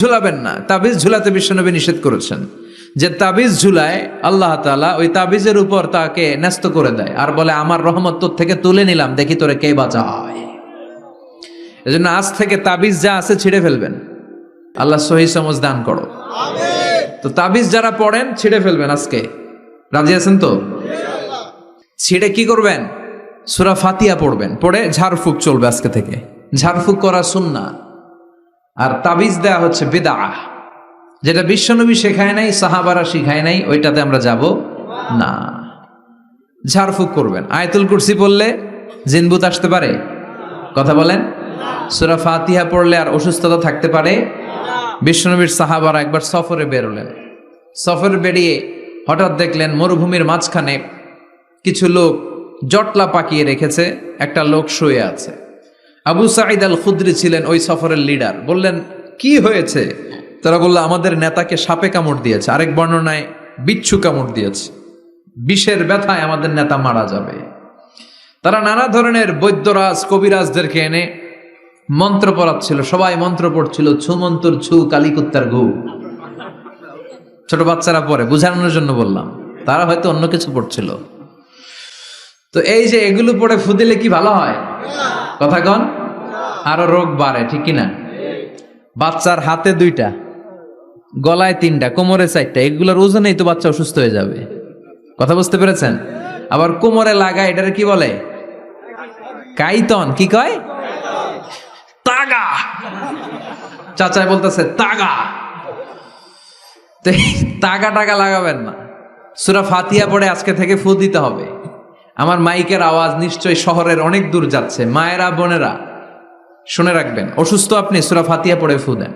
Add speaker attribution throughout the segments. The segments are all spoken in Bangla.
Speaker 1: ঝুলাবেন না। তাবিজ ঝুলাতে বিশ্বনবী নিষেধ করেছেন যে তাবিজ ঝুলায় আল্লাহ তাআলা ওই তাবিজের উপর তাকে ন্যস্ত করে দেয় আর বলে আমার রহমত তোর থেকে তুলে নিলাম দেখি তোরে কে বাঁচায়। এজন্য আজ থেকে তাবিজ যা আছে ছিঁড়ে ফেলবেন। আল্লাহ সহি সমজ দান করো। তো তাবিজ যারা পড়েন ছিঁড়ে ফেলবেন আজকে। রাজি আছেন তো? ছিঁড়ে কি করবেন? সুরা ফাতিয়া পড়বেন। পড়ে ঝাড়ফুঁক চলবে আজকে থেকে। ঝাড়ফুঁক করা সুন্না আর তাবিজ দেয়া হচ্ছে বেদা যেটা বিশ্বনবী শেখায় নাই, সাহাবারা শিখায় নাই, ওইটাতে আমরা যাব না। ঝাড়ফুঁক করবেন। আয়তুল কুরসি পড়লে জিনবুত আসতে পারে? কথা বলেন? সুরা ফাতিহা পড়লে আর অসুস্থতা থাকতে পারে? বিশ্বনবীর সাহাবারা একবার সফরে বেরোলেন। সফরে বেরিয়ে হঠাৎ দেখলেন মরুভূমির মাঝখানে কিছু লোক জটলা পাকিয়ে রেখেছে, একটা লোক শুয়ে আছে। আবু সাঈদ আল খুদ্রি ছিলেন ওই সফরের লিডার বললেন, কি হয়েছে? তারা বলল, আমাদের নেতাকে সাপে কামড় দিয়েছে, আরেক বর্ণনায় বিচ্ছু কামড় দিয়েছে। বিষের ব্যথায় আমাদের নেতা মারা যাবে। তারা নানা ধরনের বৈদ্যরাজ, কবিরাজদেরকে এনে মন্ত্র পড়াচ্ছিল। সবাই মন্ত্র পড়ছিল, ছু মন্তর, ছু কালিকুত্তার ঘু। ছোট বাচ্চারা পড়ে, বুঝানোর জন্য বললাম। তারা হয়তো অন্য কিছু পড়ছিল। তো এই যে এগুলো পড়ে ফুদিলে কি ভালো হয়? কথা কন? আরও রোগ বাড়ে, ঠিক কিনা? বাচ্চার হাতে দুইটা, গলায় তিনটা, কোমরে চারটা, এগুলোর ওজনেই তো বাচ্চা অসুস্থ হয়ে যাবে। কথা বুঝতে পেরেছেন? আবার কোমরে লাগা, এটারে কি বলে? কাইতন, কি কয়? তাগা। চাচাই বলতেছে, তাগা। তাগা টাগা লাগাবেন না। সুরা ফাতিয়া পড়ে আজকে থেকে ফু দিতে হবে। আমার মাইকের আওয়াজ নিশ্চয়ই শহরের অনেক দূর যাচ্ছে। মায়েরা, বোনেরা, শুনে রাখবেন, অসুস্থ আপনি, সুরা ফাতিয়া পড়ে ফু দেন।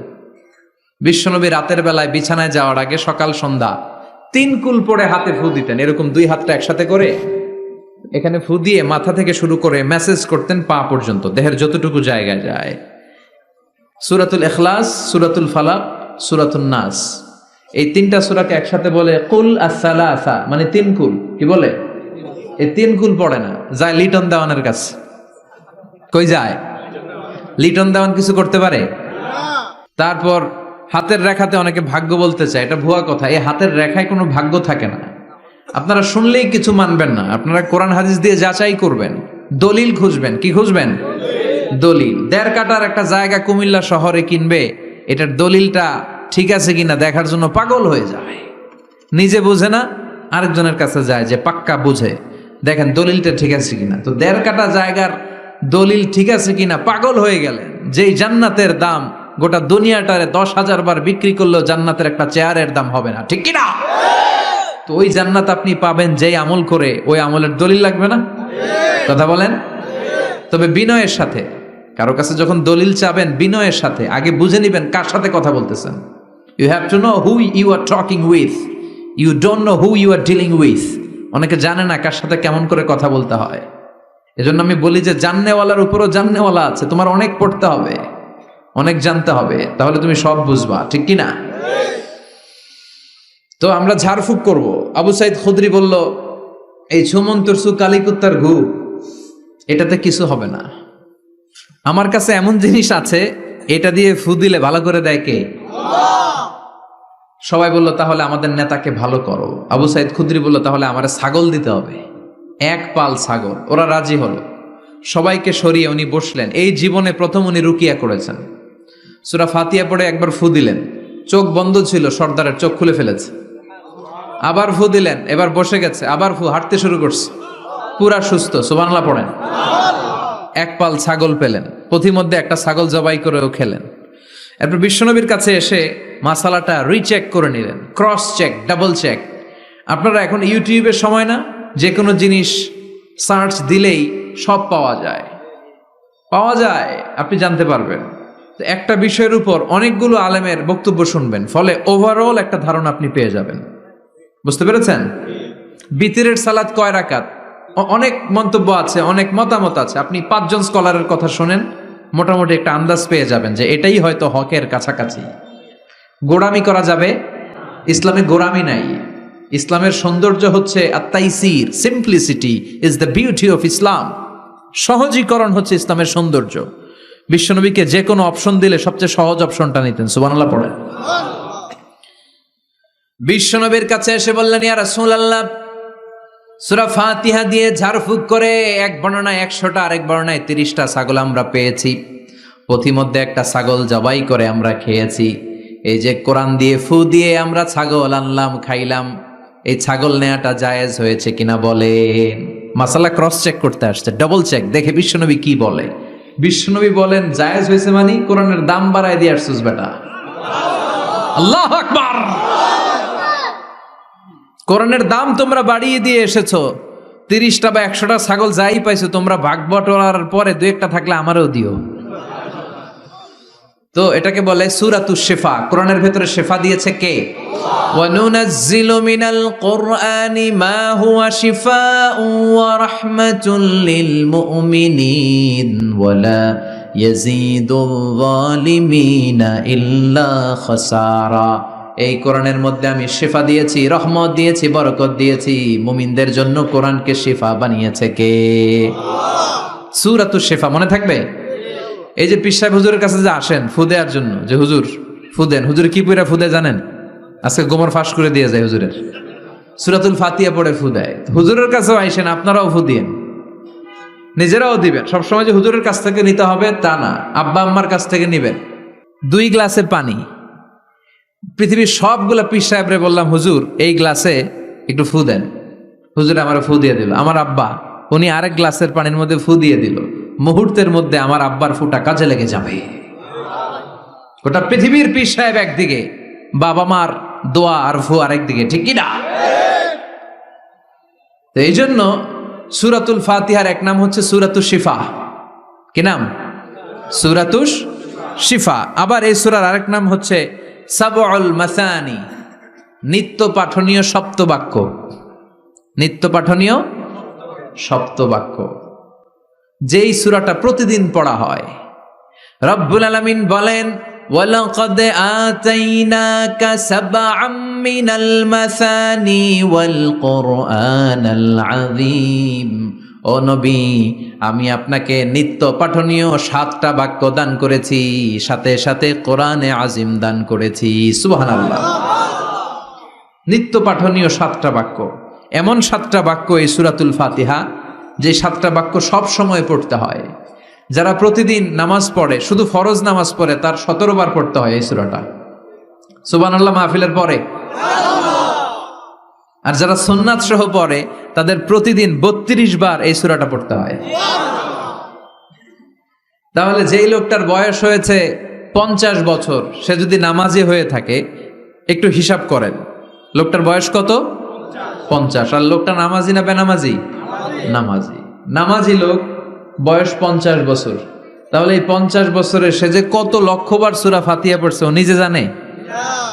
Speaker 1: বিশ্বনবী রাতের বেলায় বিছানায় যাওয়ার আগে সকাল, সন্ধ্যা তিন কুল পরে হাতে ফু দিতেন। এরকম দুই হাতটা একসাথে করে এখানে ফু দিয়ে মাথা থেকে শুরু করে মেসেজ করতেন পা পর্যন্ত, দেহের যতটুকু জায়গায় যায়। সুরাতুল এখলাস সুরাতুল ফালাক সুরাতুল নাস। এই তিনটা সুরাকে একসাথে বলে কুল আসা মানে তিন কুল। কি বলে? এই তিন কুল পড়ে না। যায় লিটন দেওয়ানের কাছে। কই যায়? লিটন দেওয়ান কিছু করতে পারে? তারপর হাতের রেখাতে অনেকে ভাগ্য বলতে চায়, এটা ভুয়া কথা। এই হাতের রেখায় কোনো ভাগ্য থাকে না। আপনারা শুনলেই কিছু মানবেন না। আপনারা কোরআন হাদিস দিয়ে যাচাই করবেন। দলিল খুঁজবেন। কি খুঁজবেন? দলিল। দেড় কাটার একটা জায়গা কুমিল্লা শহরে কিনবে, এটার দলিলটা ঠিক আছে কিনা দেখার জন্য পাগল হয়ে যায়। নিজে বুঝে না, আরেকজনের কাছে যায় যে পাক্কা বুঝে। দেখেন দলিলটা ঠিক আছে কিনা? তো দেড় কাটা জায়গার দলিল ঠিক আছে কিনা? পাগল হয়ে গেলেন। যেই জান্নাতের দাম গোটা দুনিয়াটারে দশ হাজার বার বিক্রি করলেও জান্নাতের একটা চেয়ারের দাম হবে না। ঠিক কিনা? তো ওই জান্নাত আপনি পাবেন যেই আমল করে, ওই আমলের দলিল লাগবে না? কথা বলেন? তবে বিনয়ের সাথে, কারও কাছে যখন দলিল চাবেন বিনয়ের সাথে, আগে বুঝে নিবেন কার সাথে কথা বলতেছেন। You have to know who you are talking with you don't know who you are dealing with অনেকে জানে না কার সাথে কেমন করে কথা বলতে হয়। এজন্য আমি বলি যে জাননেওয়ালার উপরও জাননেওয়ালা আছে, তোমার অনেক পড়তে হবে, অনেক জানতে হবে, তাহলে তুমি সব বুঝবা, ঠিক কি না? তো আমরা ঝাড়ফুঁক করব। আবু সাইদ খুদরি বলল, এই ছুমন্তর সু কালিকুত্তার ঘু, এটাতে কিছু হবে না। আমার কাছে এমন জিনিস আছে, এটা দিয়ে ফু দিলে ভালো করে দেয় কে? সবাই বলল, তাহলে আমাদের নেতাকে ভালো করো। আবু সাইদ খুদ্রি বলল, তাহলে আমার ছাগল দিতে হবে। এক পাল ছাগল, ওরা রাজি হলো। সবাইকে সরিয়ে উনি বসলেন। এই জীবনে প্রথম উনি রুকিয়া করেছেন। সুরা ফাতিয়া পড়ে একবার ফু দিলেন। চোখ বন্ধ ছিল, সর্দারের চোখ খুলে ফেলেছে। আবার ফু দিলেন, এবার বসে গেছে, আবার ফু, হাঁটতে শুরু করছে। পুরা সুস্থ সুবানলা পড়েন। এক পাল ছাগল পেলেন। পথিমধ্যে একটা ছাগল জবাই করেও খেলেন। এরপর বিশ্বনবীর কাছে এসে মাসালাটা রিচেক করে নিলেন ক্রস চেক ডাবল চেক আপনারা এখন ইউটিউবের সময় না যে কোনো জিনিস সার্চ দিলেই সব পাওয়া যায়। পাওয়া যায়, আপনি জানতে পারবেন। একটা বিষয়ের উপর অনেকগুলো আলেমের বক্তব্য শুনবেন, ফলে ওভারঅল একটা ধারণা আপনি পেয়ে যাবেন। বুঝতে পেরেছেন? বিতিরের সালাদ কয় রাকাত? অনেক মন্তব্য আছে, অনেক মতামত আছে। আপনি পাঁচজন স্কলারের কথা শোনেন, মোটামুটি একটা আন্দাজ পেয়ে যাবেন যে এটাই হয়তো হকের কাছাকাছি। গোড়ামি করা যাবে? ইসলামে গোড়ামি নাই। ইসলামের সৌন্দর্য হচ্ছে আত্মাইসির simplicity is the beauty of Islam সহজীকরণ হচ্ছে ইসলামের সৌন্দর্য। বিশ্বনবীকে যে কোনো অপশন দিলে সবচেয়ে সহজ অপশনটা নিতেন। সুবানাল্লাহ পড়ে বিশ্বনবীর কাছে এসে বললেন, ইয়া রাসূলুল্লাহ, সূরা ফাতিহা দিয়ে ঝাড়ফুঁক করে এক বর্ণনায় একশোটা, আরেক বর্ণনায় তিরিশটা ছাগল আমরা পেয়েছি। পথিমধ্যে একটা ছাগল জবাই করে আমরা খেয়েছি। এই যে কোরআন দিয়ে ফু দিয়ে আমরা ছাগল আনলাম, খাইলাম, এই ছাগল নেওয়াটা জায়েজ হয়েছে কিনা বলেন। মাসালা ক্রস চেক করতে আসছে ডবল চেক দেখে বিশ্বনবী কি বলে? বিশ্বনবী বলেন, জায়েজ হয়েছে মানে কোরআনের দাম বাড়ায় দিয়ে আসছিস বেটা। আল্লাহ আকবার! কোরআনের দাম তোমরা বাড়িয়ে দিয়ে এসেছ। তিরিশটা বা একশোটা ছাগল যাই পাইছো, তোমরা ভাগ বটরার পরে দু একটা থাকলে আমারও দিও। তো এটাকে বলে সুরাতু শেফা। কোরআনের ভেতরে শেফা দিয়েছে কে? وننزل من القرآن ما هو شفاء ورحمة للمؤمنين ولا يزيد الظالمين إلا خسارا এই কোরআনের মধ্যে আমি শেফা দিয়েছি, রহমত দিয়েছি, বরকত দিয়েছি। মুমিনদের জন্য কোরআনকে শেফা বানিয়েছে কে? সুরাতু শেফা মনে থাকবে? এই যে পিস সাহেব হুজুরের কাছে যে আসেন ফু দেওয়ার জন্য, যে হুজুর, ফু দেন। হুজুর কি পইরা ফু দেয় জানেন? আজকে গোমর ফাঁস করে দিয়ে যায় হুজুরের। সুরাতুল ফাতিয়া পড়ে ফু দেয়। হুজুরের কাছেও আইসেন, আপনারাও ফু দিয়েন। নিজেরাও দিবেন। সবসময় যে হুজুরের কাছ থেকে নিতে হবে, তা না। আব্বা আম্মার কাছ থেকে নিবেন। দুই গ্লাসে পানি। পৃথিবীর সবগুলা পিস সাহেবরে বললাম, হুজুর, এই গ্লাসে একটু ফু দেন। হুজুর আমার ফু দিয়ে দিল। আমার আব্বা, উনি আরেক গ্লাসের পানির মধ্যে ফু দিয়ে দিল। মুহূর্তের মধ্যে আমার আব্বার ফুটা কাজে লেগে যাবে। গোটা পৃথিবীর পিস সাহেব একদিকে, বাবা মার দোয়া আর ফু আরেকদিকে ঠিক কিনা তো এই জন্য সুরাতুল ফাতিহার এক নাম হচ্ছে সুরাতু শিফা। কি নাম? সুরাতুস শিফা। আবার এই সুরার আরেক নাম হচ্ছে সাবল মাসানি, নিত্য পাঠনীয় সপ্তবাক্য। নিত্য পাঠনীয় সপ্তবাক্য। যেই সুরাটা প্রতিদিন পড়া হয় রব্বুল আলামিন বলেন ولقد آتيناك سبعا من المثاني والقرآن العظيم ও নবী আমি আপনাকে নিত্য পাঠনীয় সাতটা বাক্য দান করেছি সাথে সাথে কোরআনে আজিম দান করেছি সুবহানাল্লাহ নিত্য পাঠনীয় সাতটা বাক্য এমন সাতটা বাক্য এই সুরাতুল ফাতিহা যে সাতটা বাক্য সব সময় পড়তে হয়। যারা প্রতিদিন নামাজ পড়ে শুধু ফরজ নামাজ পড়ে তার সতেরো বার পড়তে হয় এই সুরাটা। সুবান আল্লাহ মাহফিলের পরে। আর যারা সোননাথ সহ পড়ে তাদের প্রতিদিন বত্রিশ বার এই সুরাটা পড়তে হয়। তাহলে যেই লোকটার বয়স হয়েছে পঞ্চাশ বছর সে যদি নামাজি হয়ে থাকে একটু হিসাব করেন। লোকটার বয়স কত? পঞ্চাশ। আর লোকটা নামাজি না বেনামাজি? নামাজি। নামাজি লোক, বয়স পঞ্চাশ বছর। তাহলে এই পঞ্চাশ বছরে সে যে কত লক্ষবার সুরা ফাতিয়া পড়ছে, ও নিজে জানে?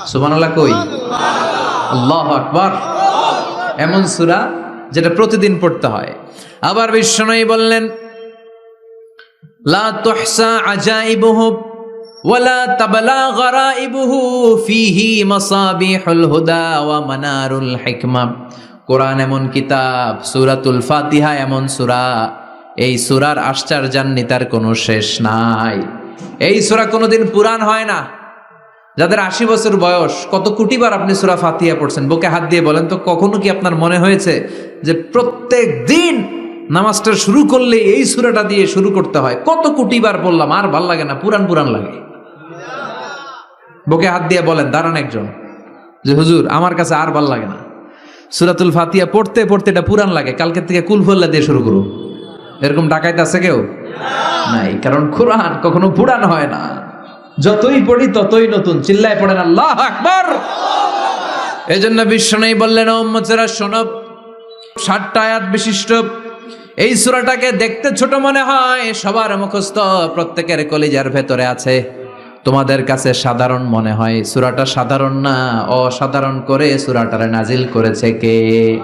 Speaker 1: সুবহানাল্লাহ কই? আল্লাহ আকবার। এমন সুরা যেটা প্রতিদিন পড়তে হয়। আবার বিষ্ণনই বললেন, লা আজাইবুহু কোরআন এমন কিতাব, সূরাতুল ফাতিহা এমন সুরা। এই সূরার আশ্চর্যান্বিতার কোনো শেষ নাই। এই সূরা কোনোদিন পুরাণ হয় না। যাদের আশি বছর বয়স, কত কোটিবার আপনি সুরা ফাতিয়া পড়ছেন? বুকে হাত দিয়ে বলেন তো, কখনো কি আপনার মনে হয়েছে যে প্রত্যেক দিন নামাজটা শুরু করলে এই সুরাটা দিয়ে শুরু করতে হয়? কত কোটিবার বললাম আর ভালো লাগে না পুরান পুরান লাগে। বুকে হাত দিয়ে বলেন, দাঁড়ান একজন। যে, হুজুর, আমার কাছে আর ভালো লাগে না। সুরাতুল ফাতিয়া পড়তে পড়তে এটা পুরান লাগে। কালকে থেকে কুলফল্লা দিয়ে শুরু করুন এরকম ডাকাইতে আছে কেউ? নাই, কারণ কোরআন কখনো পুরান হয় না। যতই পড়ি ততই নতুন। চিল্লায় পড়েন, আল্লাহ আকবার! এই জন্য বিশ্ব নেই বললেন ওম্মচেরা শোনব ষাটটা আয়াত বিশিষ্ট। এই সুরাটাকে দেখতে ছোট মনে হয়, সবার মুখস্থ প্রত্যেকের কলিজার ভেতরে আছে। তোমাদের কাছে সাধারণ মনে হয়, সুরাটা সাধারণ না? অসাধারণ করে সুরাটারে নাজিল করেছে কে?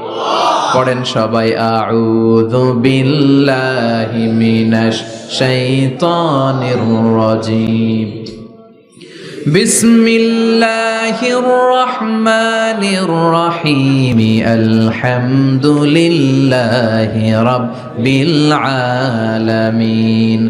Speaker 1: পড়েন সবাই, আউযু বিল্লাহি মিনাশ শাইতানির রাজিম। বিসমিল্লাহির রহমানির রহিম। আলহামদুলিল্লাহি রাব্বিল আলামিন।